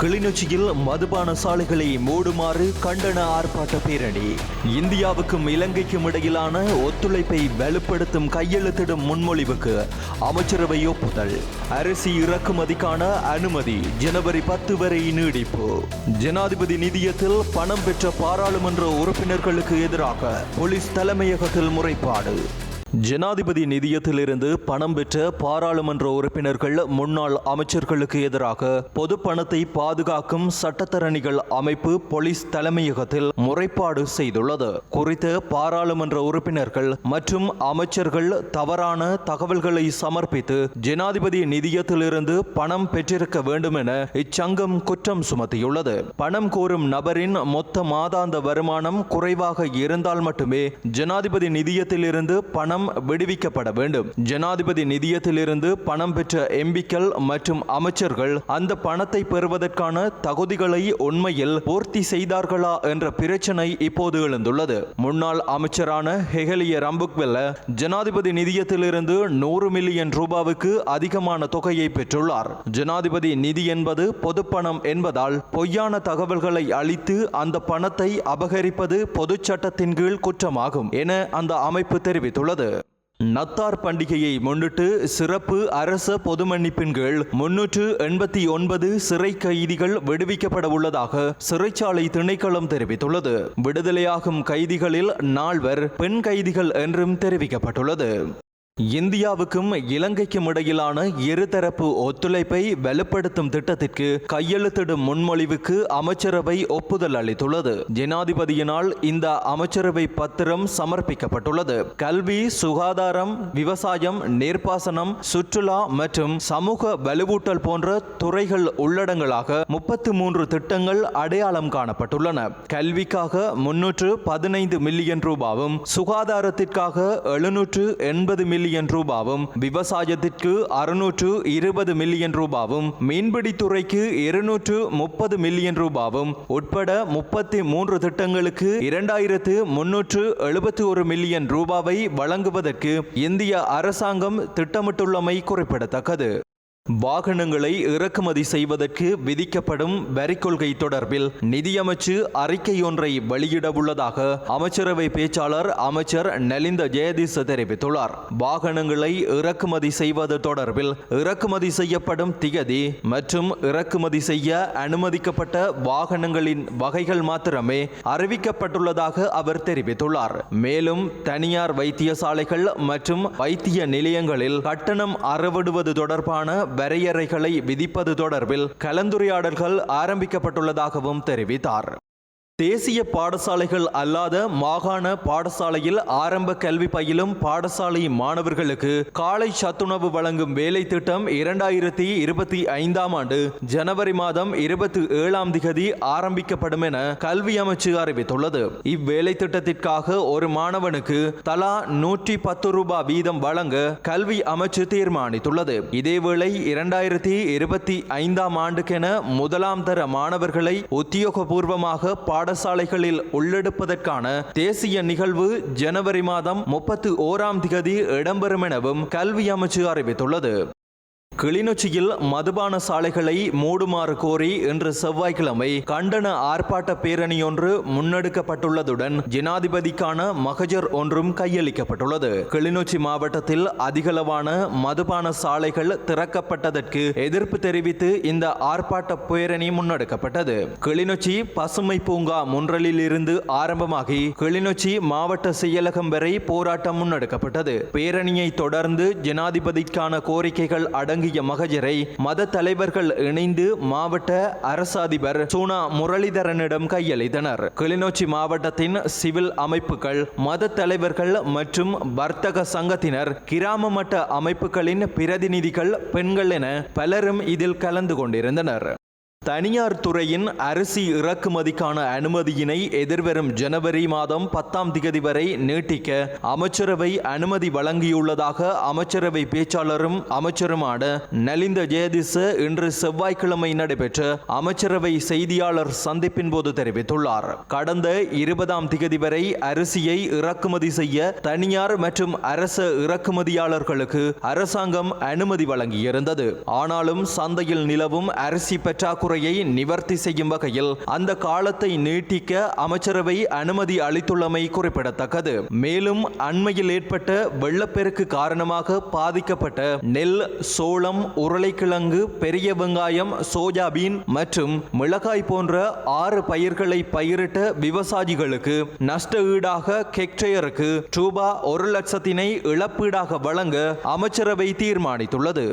கிளிநொச்சியில் மதுபான சாலைகளை மூடுமாறு கண்டன ஆர்ப்பாட்ட பேரணி. இந்தியாவுக்கும் இலங்கைக்கும் இடையிலான ஒத்துழைப்பை வலுப்படுத்தும் கையெழுத்திடும் முன்மொழிவுக்கு அமைச்சரவை ஒப்புதல். அரிசி இறக்குமதிக்கான அனுமதி ஜனவரி பத்து வரை நீடிப்பு. ஜனாதிபதி நிதியத்தில் பணம் பெற்ற பாராளுமன்ற உறுப்பினர்களுக்கு எதிராக போலீஸ் தலைமையகத்தில் முறைப்பாடு. ஜனாதிபதி நிதியத்திலிருந்து பணம் பெற்ற பாராளுமன்ற உறுப்பினர்கள் முன்னாள் அமைச்சர்களுக்கு எதிராக பொது பணத்தை பாதுகாக்கும் சட்டத்தரணிகள் அமைப்பு போலீஸ் தலைமையகத்தில் முறைப்பாடு செய்துள்ளது. குறித்த பாராளுமன்ற உறுப்பினர்கள் மற்றும் அமைச்சர்கள் தவறான தகவல்களை சமர்ப்பித்து ஜனாதிபதி நிதியத்திலிருந்து பணம் பெற்றிருக்க வேண்டும் என இச்சங்கம் குற்றம் சுமத்தியுள்ளது. பணம் கோரும் நபரின் மொத்த மாதாந்த வருமானம் குறைவாக இருந்தால் மட்டுமே ஜனாதிபதி நிதியத்திலிருந்து பணம் விடுவிக்கப்பட வேண்டும். ஜனாதிபதி நிதியத்திலிருந்து பணம் பெற்ற எம்பிக்கள் மற்றும் அமைச்சர்கள் அந்த பணத்தை பெறுவதற்கான தகுதிகளை உண்மையில் பூர்த்தி செய்தார்களா என்ற பிரச்சனை இப்போது எழுந்துள்ளது. முன்னாள் அமைச்சரான ஹெகலிய ரம்புக்வெல்ல ஜனாதிபதி நிதியத்திலிருந்து நூறு மில்லியன் ரூபாவுக்கு அதிகமான தொகையை பெற்றுள்ளார். ஜனாதிபதி நிதி என்பது பொதுப்பணம் என்பதால் பொய்யான தகவல்களை அளித்து அந்த பணத்தை அபகரிப்பது பொதுச் சட்டத்தின் கீழ் குற்றமாகும் என அந்த அமைப்பு தெரிவித்துள்ளது. நத்தார் பண்டிகையை முன்னிட்டு சிறப்பு அரச பொது மன்னிப்பின் கீழ் முன்னூற்று எண்பத்தி ஒன்பது சிறை கைதிகள் விடுவிக்கப்பட உள்ளதாக சிறைச்சாலை திணைக்களம் தெரிவித்துள்ளது. விடுதலையாகும் கைதிகளில் நால்வர் பெண் கைதிகள் என்றும் தெரிவிக்கப்பட்டுள்ளது. இந்தியாவுக்கும் இலங்கைக்கும் இடையிலான இருதரப்பு ஒத்துழைப்பை வலுப்படுத்தும் திட்டத்திற்கு கையெழுத்திடும் முன்மொழிவுக்கு அமைச்சரவை ஒப்புதல் அளித்துள்ளது. ஜனாதிபதியினால் இந்த அமைச்சரவை பத்திரம் சமர்ப்பிக்கப்பட்டுள்ளது. கல்வி சுகாதாரம் விவசாயம் நீர்ப்பாசனம் சுற்றுலா மற்றும் சமூக வலுவூட்டல் போன்ற துறைகள் உள்ளடங்களாக முப்பத்தி மூன்று திட்டங்கள் அடையாளம் காணப்பட்டுள்ளன. கல்விக்காக முன்னூற்று பதினைந்து மில்லியன் ரூபாவும் சுகாதாரத்திற்காக எழுநூற்று எண்பது மில்லியன் ரூபாவும் விவசாயத்திற்கு அறுநூற்று இருபது மில்லியன் ரூபாவும் மீன்பிடித்துறைக்கு இருநூற்று முப்பது மில்லியன் ரூபாவும் உட்பட முப்பத்தி மூன்று திட்டங்களுக்கு இரண்டாயிரத்து முன்னூற்று எழுபத்தி ஒரு மில்லியன் ரூபாவை வழங்குவதற்கு இந்திய அரசாங்கம் திட்டமிட்டுள்ளமை குறிப்பிடத்தக்கது. வாகனங்களை இறக்குமதி செய்வதற்கு விதிக்கப்படும் வரி கொள்கை தொடர்பில் நிதியமைச்சு அறிக்கை ஒன்றை அமைச்சரவை பேச்சாளர் அமைச்சர் நலிந்த ஜெயதிச தெரிவித்துள்ளார். வாகனங்களை இறக்குமதி செய்வது தொடர்பில் இறக்குமதி செய்யப்படும் திகதி மற்றும் இறக்குமதி செய்ய அனுமதிக்கப்பட்ட வாகனங்களின் வகைகள் மாத்திரமே அறிவிக்கப்பட்டுள்ளதாக அவர் தெரிவித்துள்ளார். மேலும் தனியார் வைத்தியசாலைகள் மற்றும் வைத்திய நிலையங்களில் கட்டணம் அறவிடுவது தொடர்பான வரையறைகளை விதிப்பது தொடர்பில் கலந்துரையாடல்கள் ஆரம்பிக்கப்பட்டுள்ளதாகவும் தெரிவித்தார். தேசிய பாடசாலைகள் அல்லாத மாகாண பாடசாலையில் ஆரம்ப கல்வி பயிலும் பாடசாலை மாணவர்களுக்கு காலை சத்துணவு வழங்கும் வேலை திட்டம் இரண்டாயிரத்தி இருபத்தி ஐந்தாம் ஆண்டு ஜனவரி மாதம் இருபத்தி ஏழாம் திகதி ஆரம்பிக்கப்படும் என கல்வி அமைச்சு அறிவித்துள்ளது. இவ்வேலை திட்டத்திற்காக ஒரு மாணவனுக்கு தலா நூற்றி பத்து ரூபாய் வீதம் வழங்க கல்வி அமைச்சு தீர்மானித்துள்ளது. இதேவேளை இரண்டாயிரத்தி இருபத்தி ஐந்தாம் ஆண்டுக்கென முதலாம் தர மாணவர்களை உத்தியோகபூர்வமாக பாடசாலைகளில் உள்ளெடுப்பதற்கான தேசிய நிகழ்வு ஜனவரி மாதம் முப்பத்தி ஓராம் திகதி இடம்பெறும் எனவும் கல்வி அமைச்சு அறிவித்துள்ளது. கிளிநொச்சியில் மதுபான சாலைகளை மூடுமாறு கோரி இன்று செவ்வாய்க்கிழமை கண்டன ஆர்ப்பாட்ட பேரணியொன்று முன்னெடுக்கப்பட்டுள்ளதுடன் ஜனாதிபதிக்கான மகஜர் ஒன்றும் கையளிக்கப்பட்டுள்ளது. கிளிநொச்சி மாவட்டத்தில் அதிகளவான மதுபான சாலைகள் திறக்கப்பட்டதற்கு எதிர்ப்பு தெரிவித்து இந்த ஆர்ப்பாட்ட பேரணி முன்னெடுக்கப்பட்டது. கிளிநொச்சி பசுமை பூங்கா முன்றலில் இருந்து ஆரம்பமாகி கிளிநொச்சி மாவட்ட செயலகம் வரை போராட்டம் முன்னெடுக்கப்பட்டது. பேரணியை தொடர்ந்து ஜனாதிபதிக்கான கோரிக்கைகள் அடங்கிய மகஜரை மத தலைவர்கள் இணைந்து மாவட்ட அரசாதிபர் சூனா முரளிதரனிடம் கையளித்தனர். கிளிநொச்சி மாவட்டத்தின் சிவில் அமைப்புகள் மத தலைவர்கள் மற்றும் வர்த்தக சங்கத்தினர் கிராம மட்ட அமைப்புகளின் பிரதிநிதிகள் பெண்கள் என பலரும் இதில் கலந்து கொண்டிருந்தனர். தனியார் துறையின் அரிசி இறக்குமதிக்கான அனுமதியினை எதிர்வரும் ஜனவரி மாதம் பத்தாம் திகதி வரை நீட்டிக்க அமைச்சரவை அனுமதி வழங்கியுள்ளதாக அமைச்சரவை பேச்சாளரும் அமைச்சருமான நலிந்த ஜெயதிச இன்று செவ்வாய்க்கிழமை நடைபெற்ற அமைச்சரவை செய்தியாளர் சந்திப்பின் போது தெரிவித்துள்ளார். கடந்த இருபதாம் திகதி வரை அரிசியை இறக்குமதி செய்ய தனியார் மற்றும் அரச இறக்குமதியாளர்களுக்கு அரசாங்கம் அனுமதி வழங்கியிருந்தது. ஆனாலும் சந்தையில் நிலவும் அரிசி பற்றாக்குறை பற்றாக்குறையை நிவர்த்தி செய்யும் வகையில் அந்த காலத்தை நீட்டிக்க அமைச்சரவை அனுமதி அளித்துள்ளமை குறிப்பிடத்தக்கது. மேலும் அண்மையில் ஏற்பட்ட வெள்ளப்பெருக்கு காரணமாக பாதிக்கப்பட்ட நெல் சோளம் உருளைக்கிழங்கு பெரிய வெங்காயம் சோயாபீன் மற்றும் மிளகாய் போன்ற ஆறு பயிர்களை பயிரிட்ட விவசாயிகளுக்கு நஷ்ட ஈடாக ஹெக்டேயருக்கு ரூபா ஒரு லட்சத்தினை இழப்பீடாக வழங்க அமைச்சரவை தீர்மானித்துள்ளது.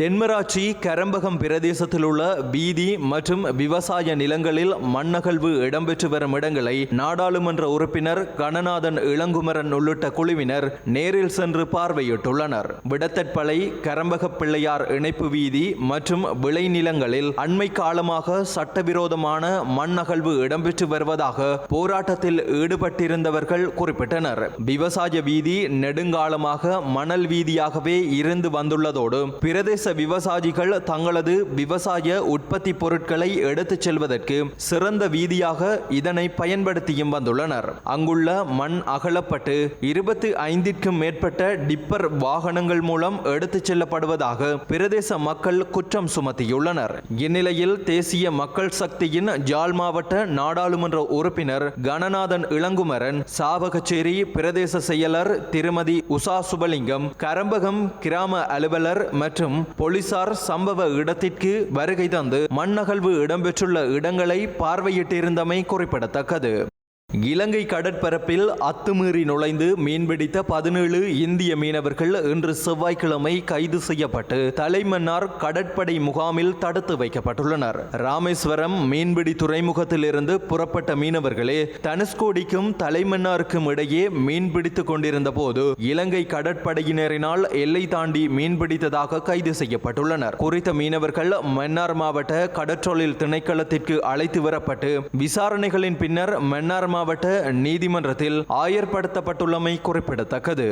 தென்மராட்சி கரம்பகம் பிரதேசத்தில் உள்ள வீதி மற்றும் விவசாய நிலங்களில் மண்ணகழ்வு இடம்பெற்று வரும் இடங்களை நாடாளுமன்ற உறுப்பினர் கணநாதன் இளங்குமரன் உள்ளிட்ட குழுவினர் நேரில் சென்று பார்வையிட்டுள்ளனர். விடத்தட்பளை கரம்பக பிள்ளையார் இணைப்பு வீதி மற்றும் விளைநிலங்களில் அண்மை காலமாக சட்டவிரோதமான மண்ணகழ்வு இடம்பெற்று வருவதாக போராட்டத்தில் ஈடுபட்டிருந்தவர்கள் குறிப்பிட்டனர். விவசாய வீதி நெடுங்காலமாக மணல் வீதியாகவே இருந்து வந்துள்ளதோடு பிரதேச விவசாயிகள் தங்களது விவசாய உற்பத்தி பொருட்களை எடுத்துச் செல்வதற்கு சிறந்த வீதியாக இதனை பயன்படுத்தியும் வந்துள்ளனர். அங்குள்ள மண் அகலப்பட்டு இருபத்தி ஐந்திற்கும் மேற்பட்ட டிப்பர் வாகனங்கள் மூலம் எடுத்துச் செல்லப்படுவதாக பிரதேச மக்கள் குற்றம் சுமத்தியுள்ளனர். இந்நிலையில் தேசிய மக்கள் சக்தியின் ஜால் மாவட்ட நாடாளுமன்ற உறுப்பினர் கணநாதன் இளங்குமரன் சாவகச்சேரி பிரதேச செயலர் திருமதி உஷா சுபலிங்கம் கரம்பகம் கிராம அலுவலர் மற்றும் போலீசார் சம்பவ இடத்திற்கு வருகை தந்து மண்ணகழ்வு இடம்பெற்றுள்ள இடங்களை பார்வையிட்டிருந்தமை குறிப்பிடத்தக்கது. இலங்கை கடற்பரப்பில் அத்துமீறி நுழைந்து மீன்பிடித்த பதினேழு இந்திய மீனவர்கள் இன்று செவ்வாய்க்கிழமை கைது செய்யப்பட்டு தலைமன்னார் கடற்படை முகாமில் தடுத்து வைக்கப்பட்டுள்ளனர். ராமேஸ்வரம் மீன்பிடி துறைமுகத்திலிருந்து புறப்பட்ட மீனவர்களே தனுஷ்கோடிக்கும் தலைமன்னாருக்கும் இடையே மீன்பிடித்துக் கொண்டிருந்த போது இலங்கை கடற்படையினரினால் எல்லை தாண்டி மீன்பிடித்ததாக கைது செய்யப்பட்டுள்ளனர். குறித்த மீனவர்கள் மன்னார் மாவட்ட கடற்றொழில் திணைக்களத்திற்கு அழைத்து வரப்பட்டு விசாரணைகளின் பின்னர் மன்னார் மாவட்ட நீதிமன்றத்தில் ஆயர்படுத்தப்பட்டுள்ளமை குறிப்பிடத்தக்கது.